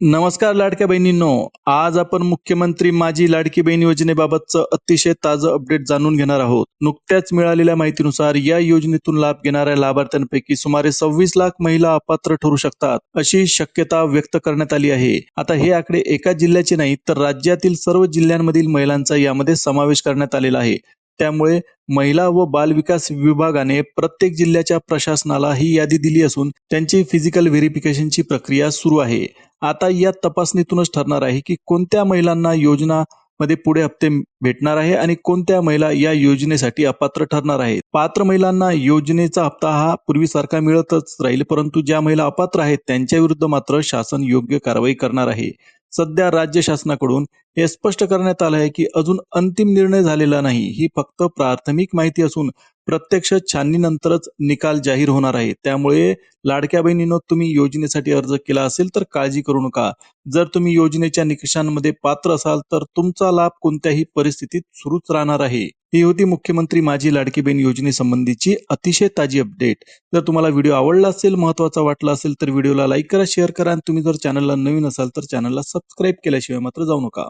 नमस्कार लाडक्या बहिणींनो. आज आपण मुख्यमंत्री माझी लाडकी बहीण योजनेबाबतचं अतिशय ताजं अपडेट जाणून घेणार आहोत. नुकत्याच मिळालेल्या माहितीनुसार या योजनेतून लाभ घेणाऱ्या लाभार्थ्यांपैकी सुमारे सव्वीस लाख महिला अपात्र ठरू शकतात अशी शक्यता व्यक्त करण्यात आली आहे. आता हे आकडे एका जिल्ह्याचे नाही तर राज्यातील सर्व जिल्ह्यांमधील महिलांचा यामध्ये समावेश करण्यात आलेला आहे. त्यामुळे महिला व बालविकास विभागाने प्रत्येक जिल्ह्याच्या प्रशासनाला ही यादी दिली असून त्यांची फिजिकल व्हेरिफिकेशनची प्रक्रिया सुरू आहे. आता या तपासणीतूनच ठरणार आहे की कोणत्या महिलांना योजना मध्ये पुढे हप्ते भेटणार आहे आणि कोणत्या महिला या योजनेसाठी अपात्र ठरणार आहेत. पात्र महिलांना योजनेचा हप्ता हा पूर्वीसारखा मिळतच राहील परंतु ज्या महिला अपात्र आहेत त्यांच्या विरुद्ध मात्र शासन योग्य कारवाई करणार आहे. सध्या राज्य शासनाकडून हे स्पष्ट करण्यात आलं आहे की अजून अंतिम निर्णय झालेला नाही. ही फक्त प्राथमिक माहिती असून प्रत्यक्ष छाननीनंतरच निकाल जाहीर होणार आहे. त्यामुळे लाडक्या बहिणीनं तुम्ही योजनेसाठी अर्ज केला असेल तर काळजी करू नका. जर तुम्ही योजनेच्या निकषांमध्ये पात्र असाल तर तुमचा लाभ कोणत्याही परिस्थितीत सुरूच राहणार आहे. ही होती मुख्यमंत्री माझी लाडकी बहीण योजनेसंबंधीची अतिशय ताजी अपडेट. जर तुम्हाला व्हिडिओ आवडला असेल महत्त्वाचा वाटला असेल तर व्हिडिओला लाईक करा शेअर करा आणि तुम्ही जर चॅनलला नवीन असाल तर चॅनलला सबस्क्राईब केल्याशिवाय मात्र जाऊ नका.